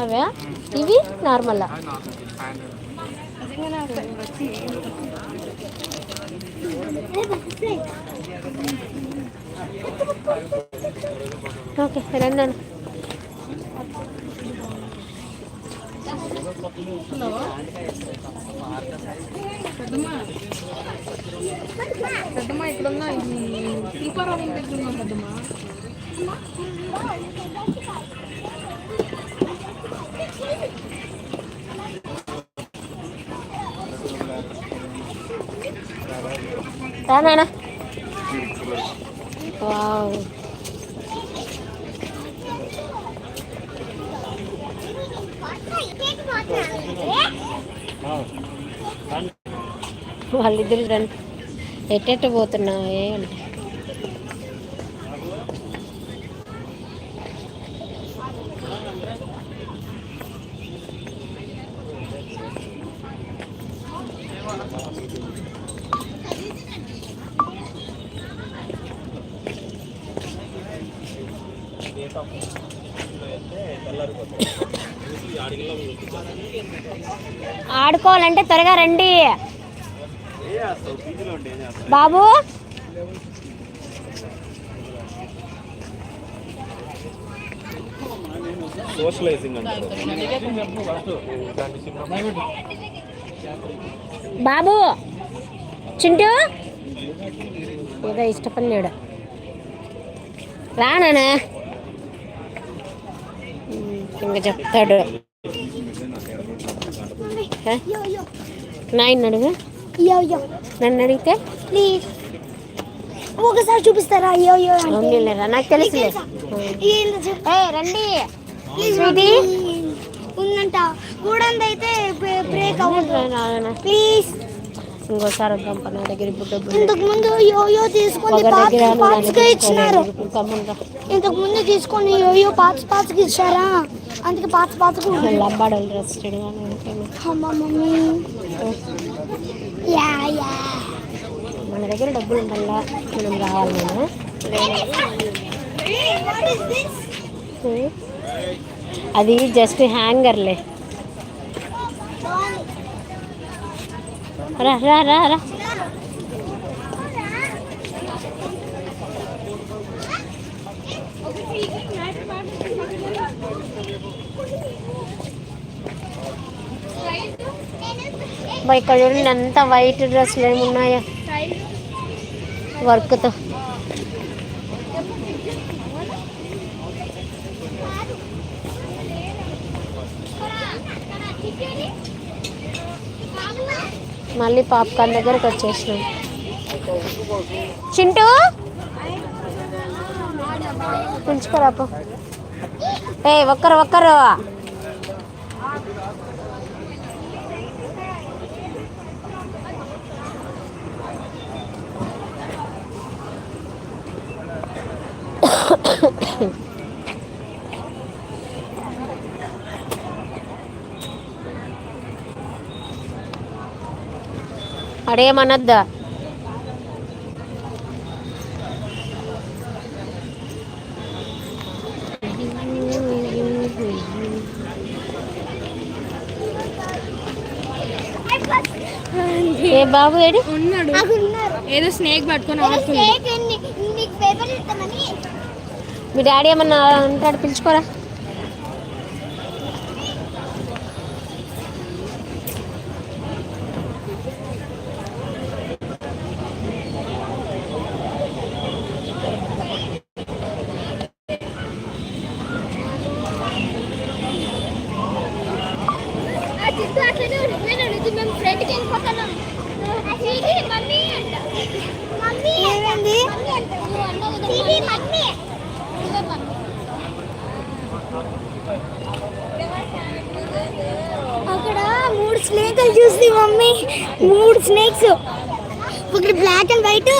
అవే ఇవి normal okay రండి పెద్దమ్మ ఇక్కడున్న ఈ దీపారాధన దగ్గర ఉన్నాం పెద్దమ్మ రా నాన్న వావ్ వాళ్ళిద్దరు రండి ఎట్టెట్ట పోతున్నావే అంటే ఆడుకోవాలంటే త్వరగా రండి. బాబు. సోషలైజింగ్ అంటారు బాబు చింటూ. ఏదో ఇష్టపడినాడు రానా ఇంకా చెప్తాడు? నాయన అడుగు. నన్ను అడిగితే? ప్లీజ్. ఒకసారి చూపిస్తారా? అయ్యో అయ్యో నాకు. ఏ రండి. ఉందంట కూడందైతే బ్రేక్ అవ్వదు. ప్లీజ్ ఇంకోసారి వద్దాం దగ్గర ఇప్పుడు ఇంతకు ముందు యోయో తీసుకొని ఇచ్చినారు. ఇంతకు ముందు తీసుకొని యోయో పార్ట్స్ పార్ట్స్గా ఇచ్చారా? అందుకే పార్ట్స్ పార్ట్స్గా లంబాడలు రెస్టెడ్ గానే ఉంటాను. అమ్మ మమ్మీ. Yeah yeah. మన దగ్గర డబ్బులు ఉండాలా? మనం రావాలి? నేను అది జస్ట్ హ్యాంగర్లే రా రా రా రా. ఇక్కడ చూడండి అంత వైట్ డ్రెస్లు ఏమున్నాయో. వర్క్తో మళ్ళీ పాప్కార్న్ దగ్గరకు వచ్చేసినాం. చింటూ? పిలుచుకోరాపో ఏ ఒక్కరు ఒక్కరు. అడేమనొద్దా ఏ బాబు ఏడు? ఉన్నాడు. ఏదో స్నేక్ పట్టుకొని ఆడుతున్నాడు. స్నేక్ ఎన్ని నీకు పేపర్ ఇస్తామని. మీ డాడీ ఏమన్నా అంటాడు పిలుచుకోరా ఆ జిడ్డు అట్లనే ఉంది. నేను అడుగుతూ మేము ఫ్రెండ్కి వెళ్ళిపోతున్నాం. ఇది మమ్మీ అంట. మమ్మీ అంట. మమ్మీ అంట. నువ్వు అన్నావు కదా, ఇది మమ్మీ. ఇదే మమ్మీ. అక్కడ మూడు చూసి మమ్మీ. మూడు స్నేక్స్ ఒకటి బ్లాక్ అండ్ వైట్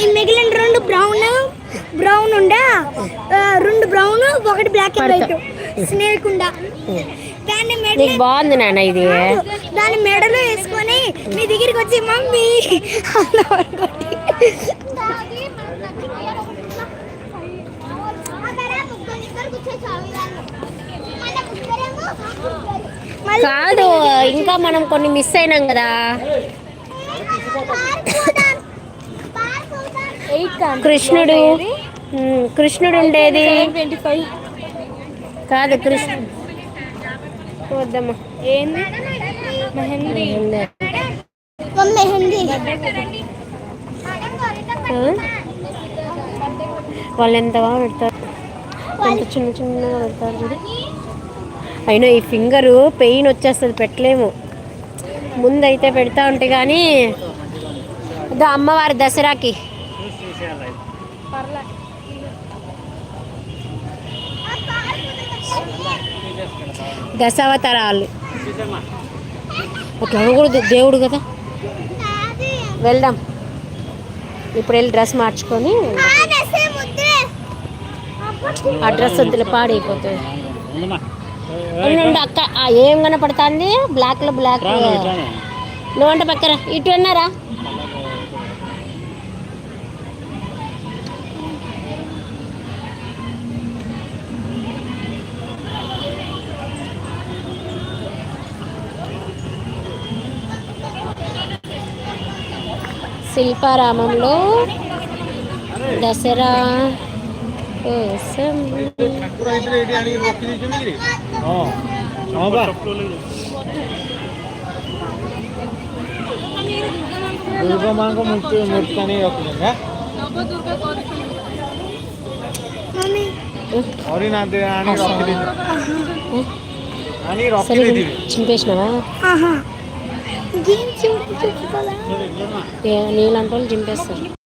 ఈ మిగిలిన రెండు బ్రౌన్ బ్రౌన్ ఉండా రెండు బ్రౌన్ ఒకటి బ్లాక్ అండ్ వైట్ స్నేక్ ఉండా దాన్ని మెడలో నీకు బాగుంది నాన్న ఇది. దాన్ని మెడలో వేసుకొని మీ దగ్గరికి వచ్చి మమ్మీ కాదు ఇంకా మనం కొన్ని మిస్ అయినాం కదా. కృష్ణుడు కృష్ణుడు ఉండేది. కాదు కృష్ణుడు వద్దమ్మా. ఏంది మెహందీ? వాళ్ళు ఎంత బాగా పెడతారు? ఎంత చిన్న చిన్నగా పెడతారు అయినా ఈ ఫింగరు పెయిన్ వచ్చేస్తుంది పెట్టలేము. ముందైతే పెడతా ఉంటే కానీ ఇదో అమ్మవారి దసరాకి. దశావతారాలు. అట్లా అనకూడదు దేవుడు కదా. వెళ్దాం. ఇప్పుడు వెళ్ళి డ్రెస్ మార్చుకొని ఆ డ్రెస్ వద్దులే పాడైపోతుంది. ఉండు అక్క. ఆ, ఏం కనపడుతుంది? బ్లాక్లో బ్లాక్ నువ్వంట పక్కన. ఇటు అన్నారా శిల్పారామంలో దసరా ଠାକୁର ଏଇଥିରେ ଏଇଠି ଆଣିକି ରଖି ଦେଇଛନ୍ତି କିରେ ହଁ ହଁ ବା ଦୁର୍ଗା ମାଙ୍କ ମୂର୍ତ୍ତି ମୂର୍ତ୍ତି ଆଣିକି ରଖିଛନ୍ତି ହରିନାହାନ୍ତି ଆଣିକି ରଖିଦେଇଛନ୍ତି 아니 럭키레디 징베시나봐 아하 이게 지금 예, 닐란볼 징베스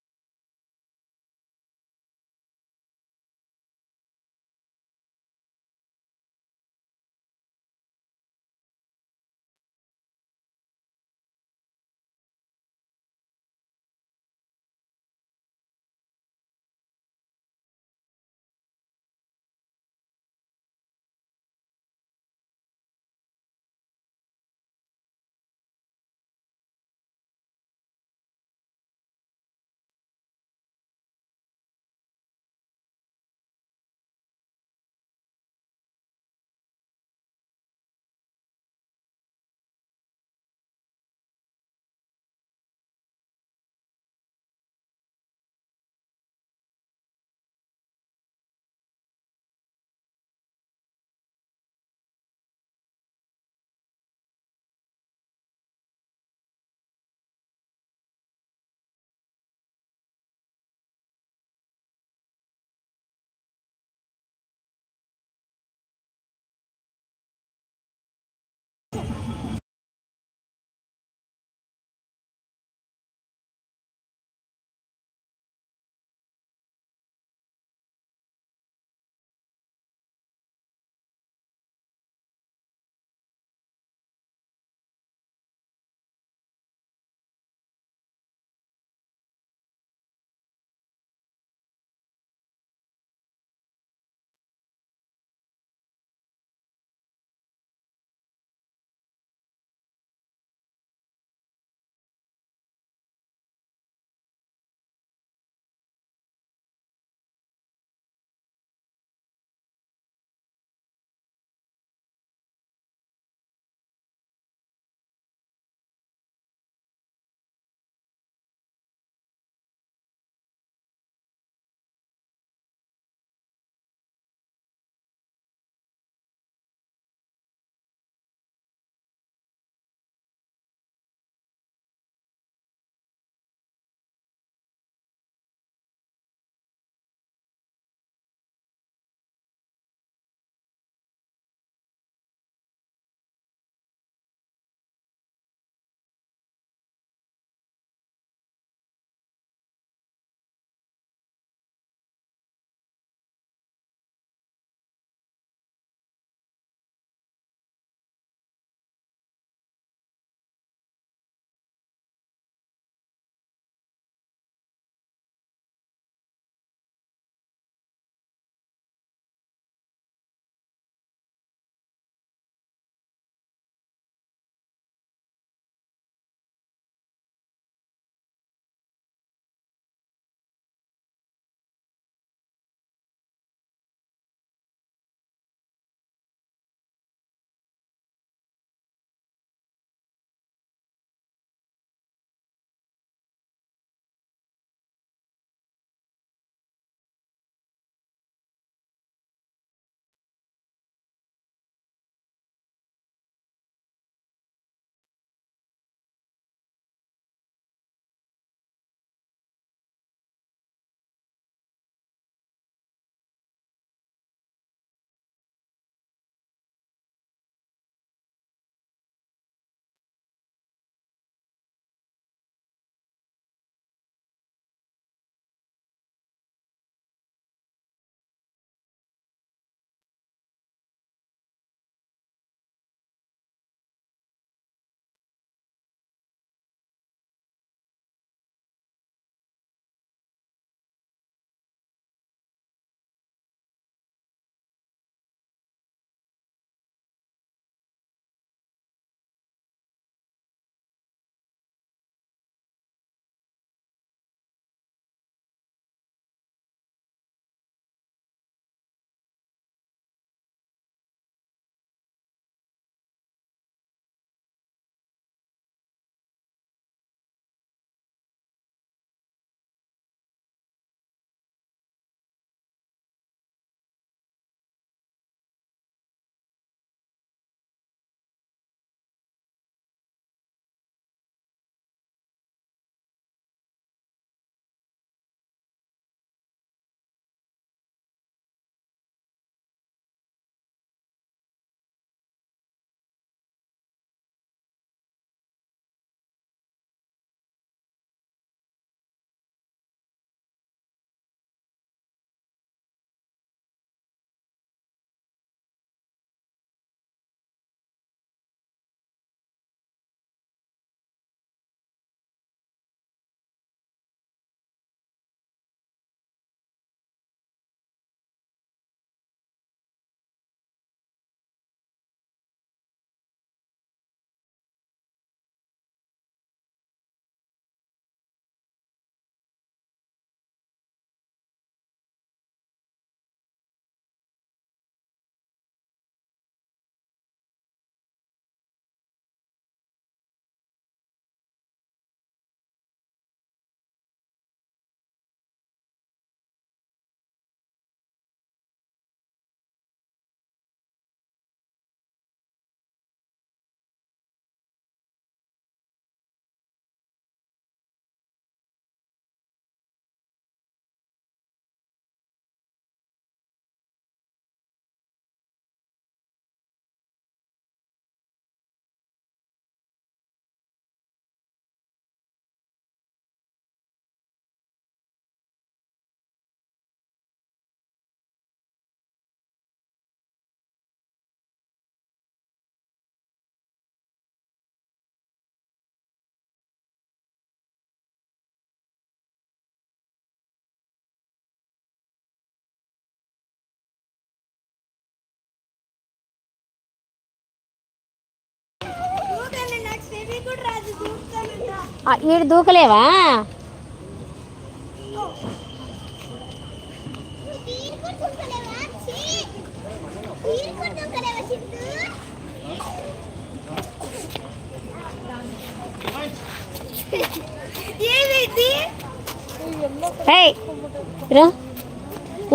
ఏయ్ దూకలేవా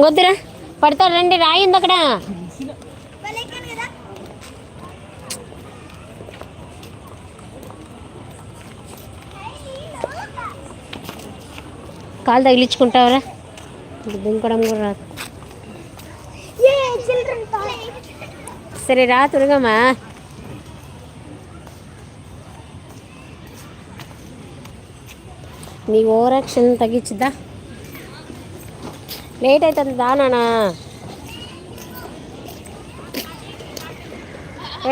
వద్దురా పడతాడు రండి రాయింది అక్కడ వాళ్ళెక్కాను కదా కాలు తగిలించుకుంటావరా? దుంకడం కూడా రాదు. సరే రా త్వరగమ్మా నీ ఓవరాక్షన్ తగ్గించుద్దా? లేట్ అవుతుంది దా నానా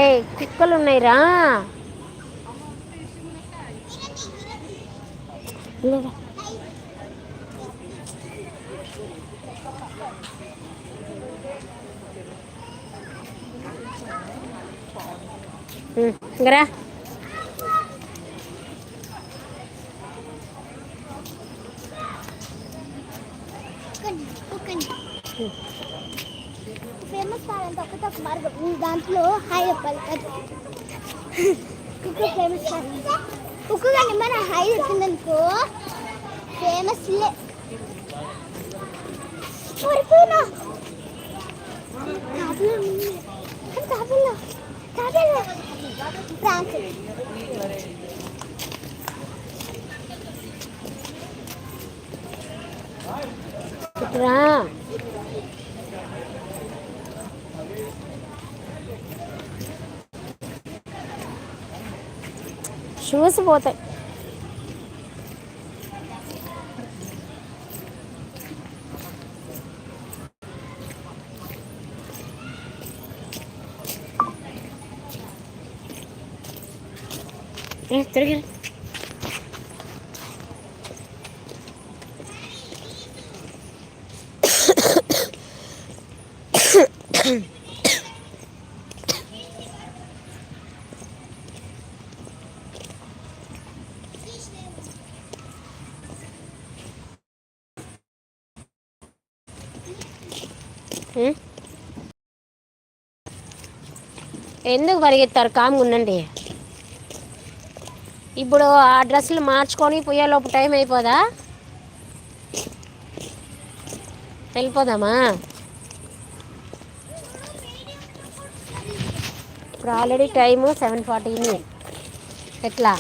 ఏ కుక్కలు ఉన్నాయి రా. ఇల్లురా. ఫేమస్ కావాలంటే ఒకటి ఒక మార్గం. దాంట్లో హాయ్ చెప్పాలి. కదా కుక్క ఫేమస్ కావాలి కుక్క కానీ మన హాయ్ చెప్పిందనుకో ఫేమస్ లే. పడిపోయినా తాపిల్ల రా షూస్ పోతాయి. ఏ, తిరిగి రా. ఉం? ఎందుకు పరిగెత్తారు కామ్గా ఉండండి ఇప్పుడు ఆ డ్రెస్సులు మార్చుకొని పోయేలోపు టైం అయిపోదా? వెళ్ళిపోదామా? ఇప్పుడు ఆల్రెడీ టైము సెవెన్ ఫార్టీని. ఎట్లా?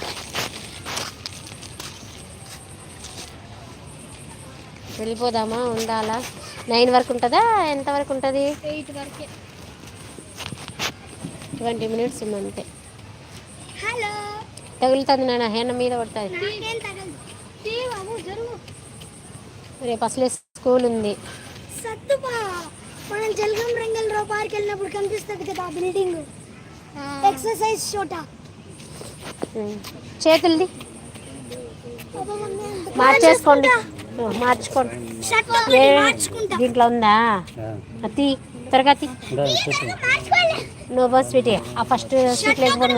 వెళ్ళిపోదామా? ఉండాలా? నైన్ వరకు ఉంటుందా? ఎంత వరకు ఉంటుంది? ఎయిట్ వరకే. ట్వంటీ మినిట్స్ ఉంది అంతే హలో తగులుతుంది నాన్న హేన మీద పడుతుంది. రేపు అసలే స్కూల్ ఉంది. మనం జలగం రంగల్ పార్క్ వెళ్ళినప్పుడు కనిపిస్తుంది కదా బిల్డింగ్? ఎక్సర్సైజ్ చోట. చేతులది? మార్చేసుకోండి. మార్చుకోండి. దీంట్లో ఉందా? అతి త్వరగా అతి నువ్వు బస్ స్వీటీ ఆ ఫస్ట్ సీట్ షర్ట్ లేకపోతే